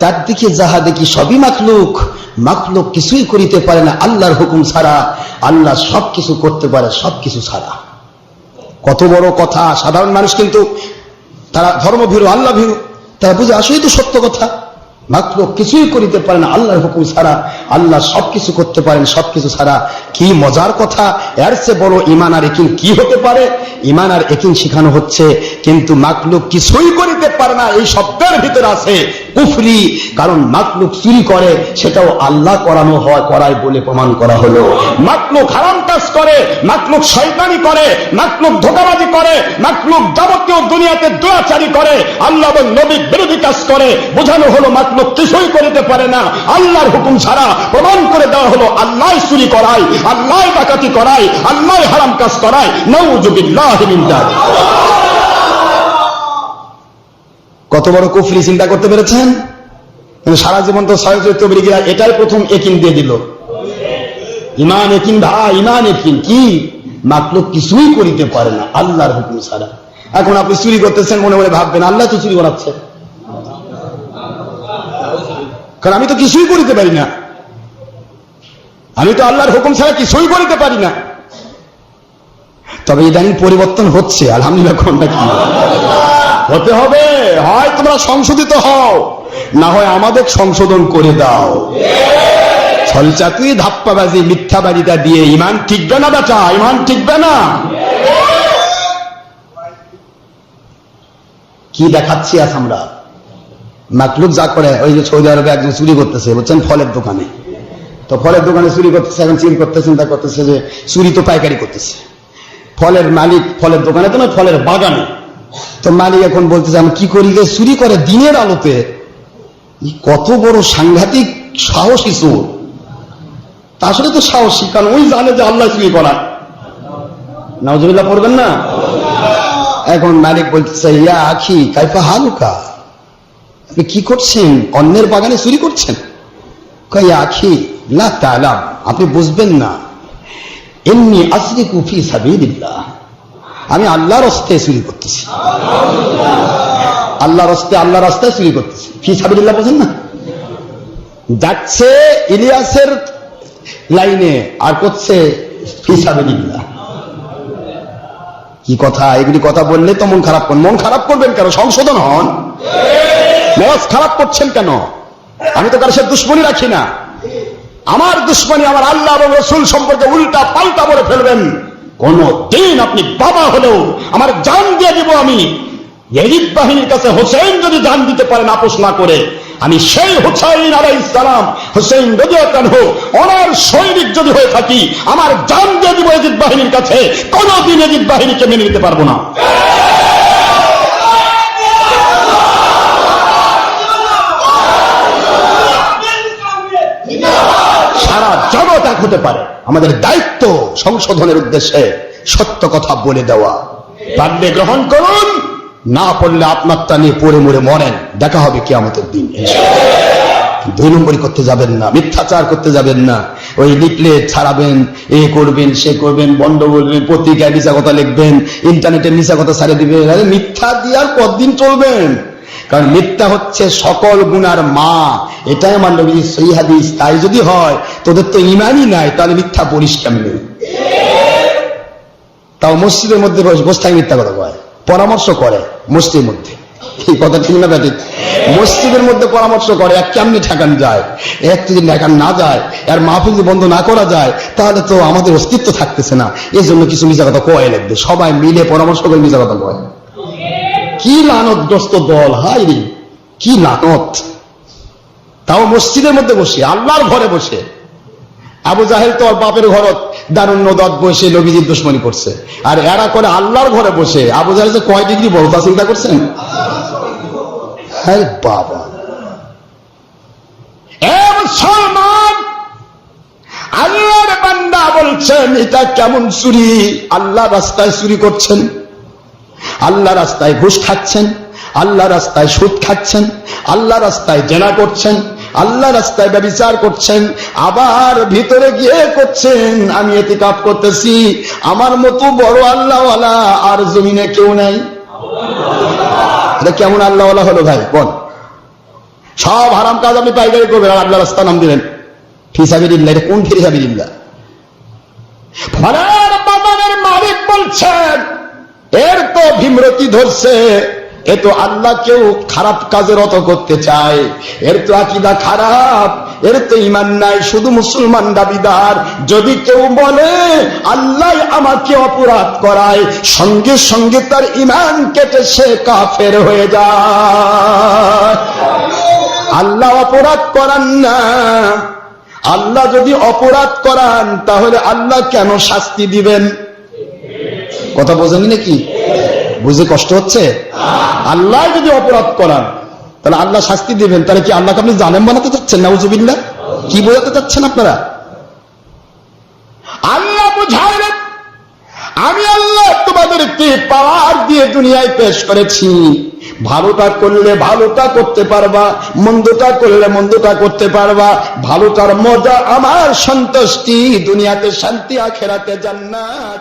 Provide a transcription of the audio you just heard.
চারদিকে যাহা দেখি সবই মাখলুক মাখলুক কিছুই করিতে পারে না, আল্লাহর হুকুম ছাড়া। আল্লাহ সব কিছু করতে পারে সব কিছু ছাড়া। কত বড় কথা, সাধারণ মানুষ কিন্তু তারা ধর্মভীরু আল্লাহ ভীরু, তারা বুঝে আসলেই তো সত্য কথা। মাত্র কিছুই করিতে পারে না, আল্লাহর হুকুম ছাড়া। আল্লাহ সবকিছু করতে পারেন, সবকিছু ছাড়া। কি মজার কথা, এর চেয়ে বড় ইমান আর একিন কি হতে পারে? ইমান আর একিন শেখানো হচ্ছে, কিন্তু মাকলুক কিছুই করিতে পারে না, এই শব্দের ভিতরে আছে কুফরি, কারণ মাকলুক চুরি করে, সেটাও আল্লাহ করানো হয়, করায় বলে প্রমাণ করা হলো। মাকলুক হারাম কাজ করে, মাকলুক শয়তানি করে, মাকলুক ধোকাবাজি করে, মাকলুক যাবতীয় দুনিয়াতে দোয়াচারি করে, আল্লাহ এবং নবীর বিরোধী কাজ করে, বোঝানো হলো মাকলুক কিছুই করিতে পারে না। আল্লাহর হুকুম ছাড়া প্রমাণ করে দেওয়া হলো আল্লাহ চুরি করায় আল্লাহ ডাকাতি করায় আল্লাহ হারাম কাজ করায়। নৌজুবিল্লাহ মিন যালিক। কত বড় কুফরি চিন্তা করতে পেরেছেন? কিন্তু সারা জীবন তো ছয় চৈত্র এটাই প্রথম একিন দিয়ে দিল। ইমান একিন ভাই, ইমান একিন। কি? মাকলুক কিছুই করিতে পারে না, আল্লাহর হুকুম ছাড়া। এখন আপনি চুরি করতেছেন, মনে মনে ভাববেন, আল্লাহ তো চুরি করাচ্ছে কারণ আমি তো কিছুই করিতে পারি না। আমি তো আল্লাহর হুকুম ছাড়া কিছুই করিতে পারি না। তবে ইদানিং পরিবর্তন হচ্ছে, আলহামদুলিল্লাহ হতে হবে। হয় তোমরা সংশোধিত হও, না হয় আমাদের সংশোধন করে দাও। ধাপ্পাবাজি দিয়ে ইমান টিকবে না বেটা? ইমান টিকবে না? কি দেখাচ্ছি আজ আমরা? মাকলুক যা করে, ওই যে সৌদি আরবে একজন চুরি করতেছে বলছেন ফলের দোকানে। তো ফলের দোকানে চুরি করতেছে, এখন চুরি করতে চিন্তা করতেছে যে চুরি তো পাইকারি করতেছে। ফলের মালিক ফলের দোকানে তো ফলের বাগানে। তো মালিক এখন বলতেছে, আমি কি করি যে চুরি করে দিনের আলোতে। কত বড় সাংঘাতিক সাহসী চোর। আসলে তো সাহসী, কারণ ওই জানে যে আল্লাহ চুরি করা। নজরুল্লাহ পড়বেন না? এখন মালিক বলতেছে, ইয়া আখি, কাইফা হালুকা। আপনি কি করছেন? অন্যের বাগানে চুরি করছেন? আখি না তালাম, আপনি বুঝবেন না। এমনি আসরি কুফি সাবিল্লাহ আমি আল্লাহর রাস্তায় চুরি করতেছি। আল্লাহ রাস্তায় আল্লাহ রাস্তায় চুরি করতেছি। ফি সাবিল্লাহ বোঝেন না? যাচ্ছে ইলিয়াসের লাইনে আর করছে কি কথা? এগুলি কথা বললে তো মন খারাপ করেন মন খারাপ করবেন কেন? সংশোধন হন। মেজাজ খারাপ করছেন কেন? আমি তো কারও সে দুশ্মনী রাখি না। আমার দুশ্মনী আমার আল্লাহ এবং রসুল সম্পর্কে উল্টা পাল্টা বলে ফেলবেন। কোন দিন আপনি বাবা হলেও আমার জান দিয়ে দিব আমি। এরিদ বাহিনীর কাছে হোসেন যদি জান দিতে পারেন, আপোষ না করে, আমি সেই হুসাইন আলাই ইসলাম হুসেন রদিয়াকানহ ওনার সৈনিক যদি হয়ে থাকি, আমার জান দিয়ে দিব এজিদ বাহিনীর কাছে। কোনদিন এজিদ বাহিনীকে মেনে নিতে পারব না সারা জগৎ এক হতে পারে। আমাদের দায়িত্ব সংশোধনের উদ্দেশ্যে সত্য কথা বলে দেওয়া। পারলে গ্রহণ করুন, না পড়লে আপনারটা নিয়ে পড়ে মরে মরেন। দেখা হবে কি আমাদের দিন দুই নম্বরই করতে যাবেন না, মিথ্যাচার করতে যাবেন না। ওই লিফলেট ছাড়াবেন, এ করবেন, সে করবেন, বন্ধ বলবেন পত্রিকায় মিশা কথা লিখবেন, ইন্টারনেটে মিশা কথা ছাড়ে দিবেন। মিথ্যা দিয়ে আর কতদিন চলবেন? কারণ মিথ্যা হচ্ছে সকল গুনার মা। এটাই আমার নবী সই হাদিস। তাই যদি হয়, তোদের তো ইমানই নাই, তাহলে মিথ্যা বলিস কেমনি? তাও মসজিদের মধ্যে বস- থাকে মিথ্যা কথা কয়। পরামর্শ করে মসজিদের মধ্যে। এই কথা ঠিক না ব্যাটিক? মসজিদের মধ্যে পরামর্শ করে, এক কেমনি ঠেকান যায়? এক যদি ঠেকান না যায়, আর মাহফিল বন্ধ না করা যায়, তাহলে তো আমাদের অস্তিত্ব থাকতেছে না। এই জন্য কিছু মিশা কথা কয় লাগবে। সবাই মিলে পরামর্শ করে মিশা কথা কয়। কি লানতগ্রস্ত দল? হাই রে, কি লানত? তাও মসজিদের মধ্যে বসে, আল্লাহর ঘরে বসে। আবু জাহেল তো বাপের ঘরত দারুণ্য দত বসে নবীজির দুশ্মনী করছে। আর এরা করে আল্লাহর ঘরে বসে। আবু জাহেল যে কয় ডিগ্রি বড় তা চিন্তা করছেন? বাবা। আল্লাহর বান্দা বলছেন, এটা কেমন চুরি? আল্লাহ রাস্তায় চুরি করছেন। আল্লাহ রাস্তায় ঘুষ খাচ্ছেন, আল্লাহ রাস্তায় সুদ খাচ্ছেন, আল্লাহ রাস্তায় জেনা করছেন, আল্লাহ রাস্তায় ব্যবচার করছেন, আবার ভিতরে গিয়ে করছেন, আমি এতে কাপ করতেছি, আমার মতো বড় আল্লাহওয়ালা আর জমিনে কেউ নাই। কেমন আল্লাহওয়ালা হলো ভাই? বল। সব হারাম কাজ আপনি পাইকারি করবেন, আর আল্লাহ রাস্তা নাম দিলেন ফিসাবিল্লাহ এটা কোন ফিসাবিল্লাহ ফলার মালিক বলছেন এর তো ভীমরতি ধরছে। এ তো আল্লাহকেও খারাপ কাজের অত করতে চায়। এর তো আকিদা খারাপ। এর তো ইমান নাই, শুধু মুসলমান দাবিদার। যদি কেউ বলে, আল্লাহ আমাকে অপরাধ করায়, সঙ্গে সঙ্গে তার ইমান কেটে সে কাফের হয়ে যায়। আল্লাহ অপরাধ করান না। আল্লাহ যদি অপরাধ করান, তাহলে আল্লাহ কেন শাস্তি দিবেন? কথা বোঝেনি নাকি? বুঝে কষ্ট হচ্ছে? আল্লাহ যদি অপরাধ করান, তাহলে আল্লাহ শাস্তি দিবেন। তাহলে কি আল্লাহকে আপনি জানেন বানাতে চাচ্ছেন? নাউজুবিল্লাহ। কি বোঝাতে চাচ্ছেন আপনারা? আল্লাহ বুঝাইলেন, আমি আল্লাহ তোমাদেরকে পাওয়ার দিয়ে দুনিয়ায় পেশ করেছি। ভালোটা করলে ভালোটা করতে পারবা, মন্দটা করলে মন্দটা করতে পারবা। ভালোটার মজা আমার সন্তুষ্টি। দুনিয়াতে শান্তি, আখেরাতে জান্নাত।